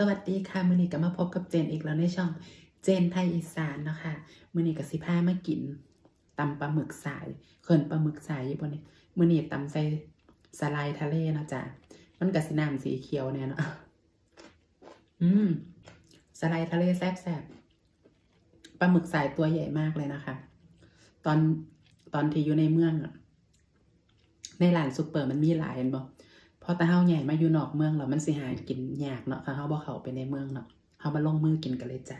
สวัสดีค่ะมือนี้ก็มาพบกับเจนอีกแล้วในช่องเจนไทยอีสานนะคะมือนี้กับสิพามากินตำปลาหมึกสายเขินปลาหมึกสายอยู่บนนี้มือนี้ตำใส่สไลด์ทะเลนะจ๊ะมันกับสีน้ำสีเขียวเนี่ยเนาะอืมสไลด์ทะเลแซ่บๆปลาหมึกสายตัวใหญ่มากเลยนะคะ ตอนตอนที่อยู่ในเมืองอะในร้านซูเปอร์มันมีหลายเห็นบ่ พอตาเฮาใหญ่มาอยู่นอกเมืองแล้วมันสิหากินยากเนาะค่ะเฮาบ่เข้าไปในเมืองเนาะเฮามาลงมือกินกันเลยจ้ะ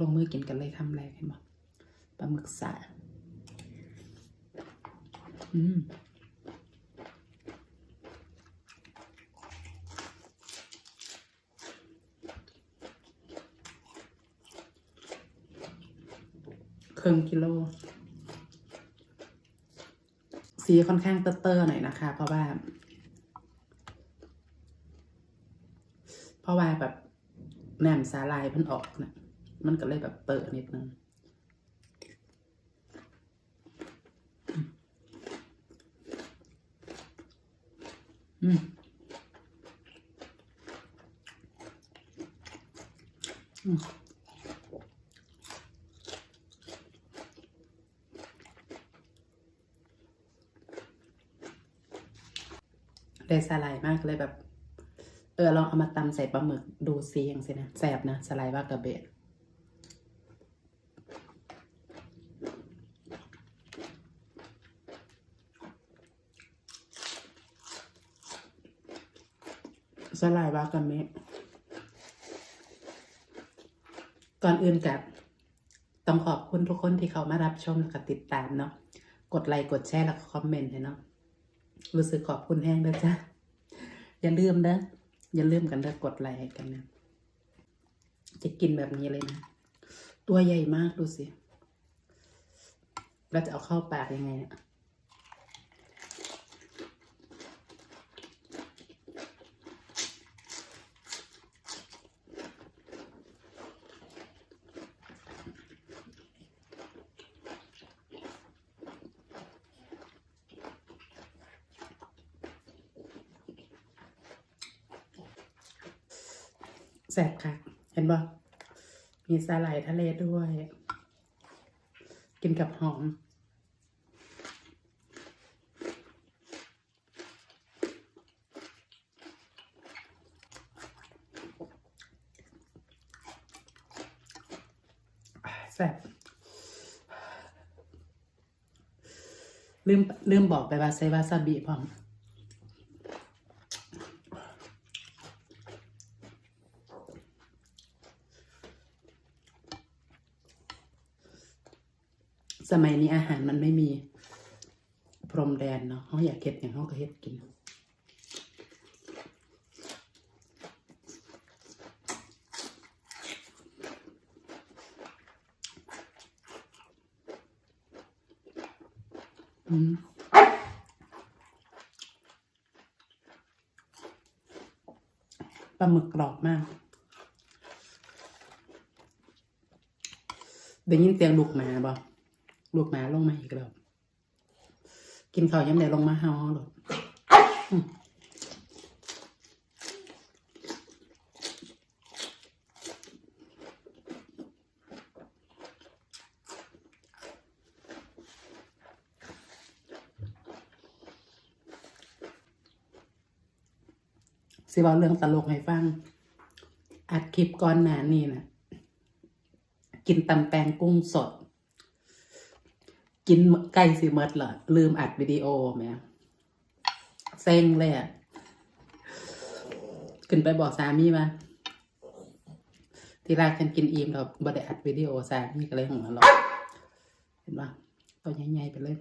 ลงมือกินกันเลยคำแรกเห็นบ่ปลาหมึกสาอืมครึ่งกิโล สีค่อนข้างเตอร์ๆหน่อยนะคะ เพราะว่า เพราะว่าแบบแหนมสาลายมันออกนะมันก็เลยแบบเตอร์นิดนึงอืมอืม ได้สลายมากเลยแบบ เออลองเอามาตำใส่ปลาหมึกดูซีอย่างสินะแสบนะสลายว่ากระเบะสลายว่ากระเมะก่อนอื่นกับต้องขอบคุณทุกคนที่เขามารับชมและติดตามเนาะ กดไลค์ กดแชร์ แล้วก็คอมเมนต์ให้เนาะ รู้สึกขอบคุณแห้งด้วยจ้ะอย่าลืมนะอย่าลืมกันนะกดไลค์กันนะ จะกินแบบนี้เลยนะ ตัวใหญ่มากดูสิเราจะเอาเข้าปากยังไงเนี่ย แสบค่ะ เห็นบ่มีสาหร่ายทะเลด้วย กินกับหอมแซ่บลืมลืมบอกไปว่าใส่วาซาบิพร้อม สมัยนี้อาหารมันไม่มีพรมแดนเนาะเขาอยากเฮ็ดอย่างเขาก็เฮ็ดกินอืมปลาหมึกกรอบมากได้ยินเสียงลูกหมาบ่ ลูกหมาลงมาอีกแล้วกินข้าวยังได้ลงมาเฮาหรอสิเว่าเรื่องตลกให้ฟัง อัดคลิปก่อนหน้านี้นะกินตำแตงกุ้งสด กินใกล้สิเมดเหรอลืมอัดวิดีโอแหม่เซ็งเลยอะขึ้นไปบอกสามีมาทีแรกฉันกินอิ่มเราบดอัดวิดีโอสามีก็เลยหัวเราเห็นปะตัวใหญ่ๆไปเลย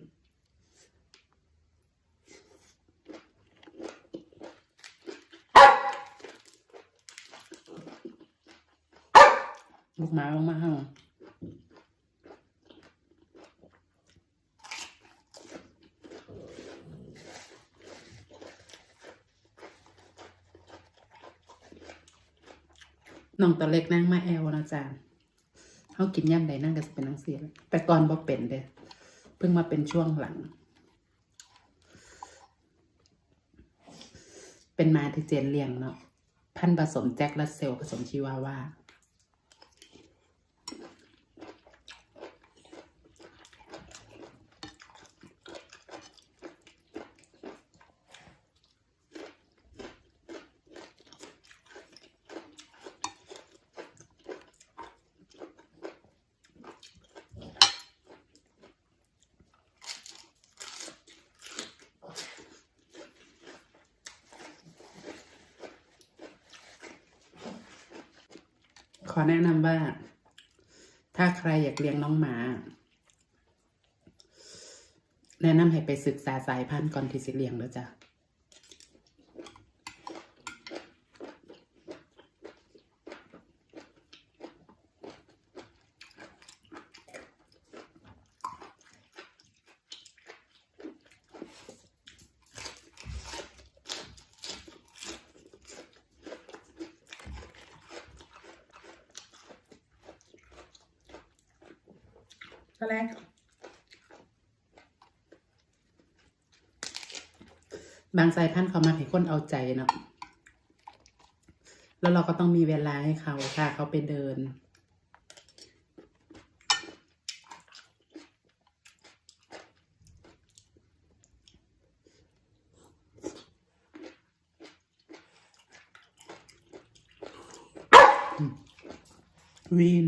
ลูกหมาลงมาเห่า น้องตัวเล็กนั่งมาแอลนะจ๊ะเขากินย่ำใดนั่งก็จะเป็นนังเสียแต่ก่อนบ่เป็นเด้เพิ่งมาเป็นช่วงหลัง เป็นมาที่เจนเลี้ยงเนาะพันผสมแจ็คและเซลผสมชิวาว่า ขอแนะนำว่า ถ้าใครอยากเลี้ยงน้องหมา แนะนำให้ไปศึกษาสายพันธุ์ก่อนที่จะเลี้ยงแล้วจ้ะ อะไรบางสายพันธุ์เขามาให้คนเอาใจเนาะแล้วเราก็ต้องมีเวลาให้เขาพาเขาไปเดิน วีน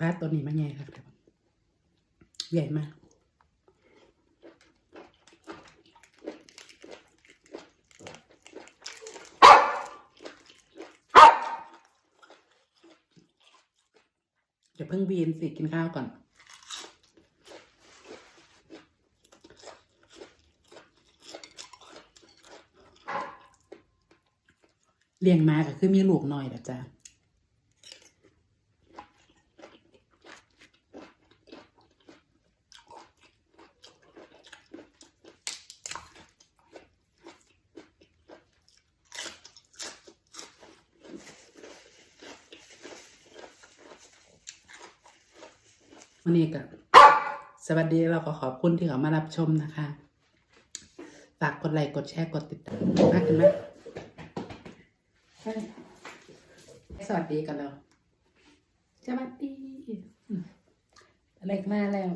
บ้านตัวนี้มันใหญ่ครับใหญ่มากเดี๋ยวเพิ่งบีนสิ กินข้าวก่อน เลี้ยงมาก็คือมีลูกน้อยแล้วจ้ะ วันนี้ก็สวัสดีเราก็ขอบคุณที่เขามารับชมนะคะ ฝากกดไลค์กดแชร์กดติดตามมากกันไหมสวัสดีกันแล้วสวัสดีอืมอะไรมาแล้ว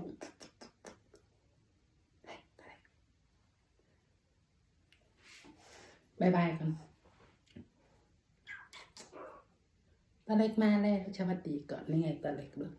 บายบายกันตาเล็กมาแล้วสวัสดีก่อนนี่ไงตาเล็กด้วย